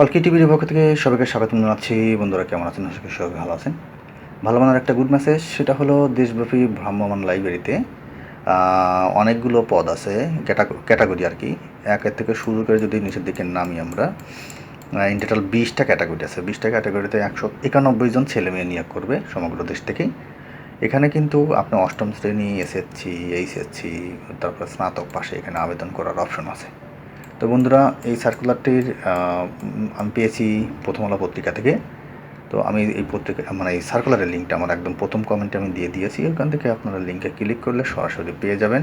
অলকি টিভির পক্ষ থেকে সবাইকে স্বাগত জানাচ্ছি। বন্ধুরা, কেমন আছেন? আশা করি সবাই ভালো আছেন। ভালো মানের একটা গুড মেসেজ সেটা হলো দেশব্যাপী ভ্রাম্যমান লাইব্রেরিতে অনেকগুলো পদ আছে ক্যাটাগরি আর কি। একের থেকে শুরু করে যদি নিচের দিকে নামি আমরা ইন টোটাল বিশটা ক্যাটাগরি আছে। বিশটা ক্যাটাগরিতে একশো একানব্বই জন ছেলে মেয়ে নিয়োগ করবে সমগ্র দেশ থেকেই। এখানে কিন্তু আপনি অষ্টম শ্রেণি এসএসসি এইচএসসি তারপর স্নাতক পাশে এখানে আবেদন করার অপশন আছে। তো বন্ধুরা, এই সার্কুলারটির আমি পেয়েছি প্রথম আলো পত্রিকা থেকে। তো আমি এই পত্রিকা মানে এই সার্কুলারের লিঙ্কটা আমার একদম প্রথম কমেন্টে আমি দিয়ে দিয়েছি। ওখান থেকে আপনারা লিঙ্কে ক্লিক করলে সরাসরি পেয়ে যাবেন।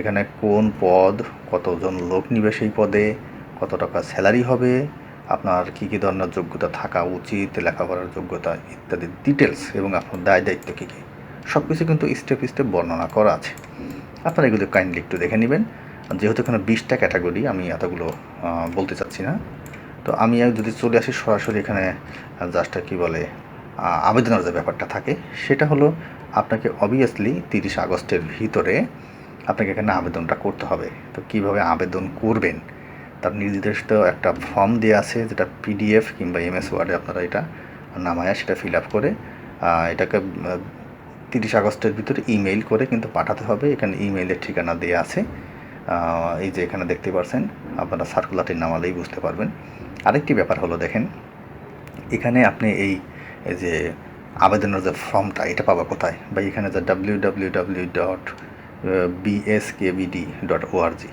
এখানে কোন পদ, কতজন লোক নিবে সেই পদে, কত টাকা স্যালারি হবে, আপনার কী কী ধরনের যোগ্যতা থাকা উচিত, লেখাপড়ার যোগ্যতা ইত্যাদি ডিটেলস এবং আপনার দায় দায়িত্ব কী কী। সব কিছু কিন্তু স্টেপ স্টেপ বর্ণনা করা আছে। আপনারা এগুলো কাইন্ডলি একটু দেখে নেবেন। যেহেতু এখানে বিশটা ক্যাটাগরি, আমি এতগুলো বলতে চাচ্ছি না। তো আমি যদি চলে আসি সরাসরি এখানে জাস্টটা কী বলে আবেদনের যে ব্যাপারটা থাকে, সেটা হলো আপনাকে অবভিয়াসলি তিরিশ আগস্টের ভিতরে আপনাকে এখানে আবেদনটা করতে হবে। তো কীভাবে আবেদন করবেন? তার নির্দিষ্ট একটা ফর্ম দেওয়া আছে, যেটা পিডিএফ কিংবা এমএস ওয়ার্ডে আপনারা এটা নামায়া সেটা ফিল আপ করে এটাকে তিরিশ আগস্টের ভিতরে ইমেইল করে কিন্তু পাঠাতে হবে। এখানে ইমেইলের ঠিকানা দেওয়া আছে। এই যে এখানে দেখতে পারছেন, আপনারা সার্কুলারটি নামালেই বুঝতে পারবেন। আরেকটি ব্যাপার হলো, দেখেন, এখানে আপনি এই যে আবেদনের যে ফর্মটা, এটা পাবা কোথায়? বা এখানে যে W W W dot BSKBD dot ORG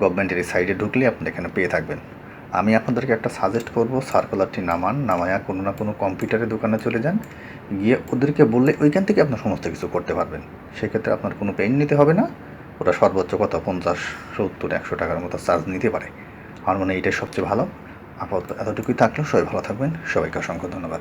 গভর্নমেন্টের এই সাইটে ঢুকলে আপনি এখানে পেয়ে থাকবেন। আমি আপনাদেরকে একটা সাজেস্ট করব সার্কুলারটি নামান, নামায়া কোনো না কোনো কম্পিউটারের দোকানে চলে যান, গিয়ে ওদেরকে বললে ওইখান থেকে আপনার সমস্ত কিছু করতে পারবেন। সেক্ষেত্রে আপনার কোনো পেন নিতে হবে না। ওরা সর্বোচ্চ কত? পঞ্চাশ, সত্তর, একশো টাকার মতো চার্জ নিতে পারে। আমার মনে হয় এটাই সবচেয়ে ভালো। আপাতত এতটুকুই থাকলেও সবাই ভালো থাকবেন। সবাইকে অসংখ্য ধন্যবাদ।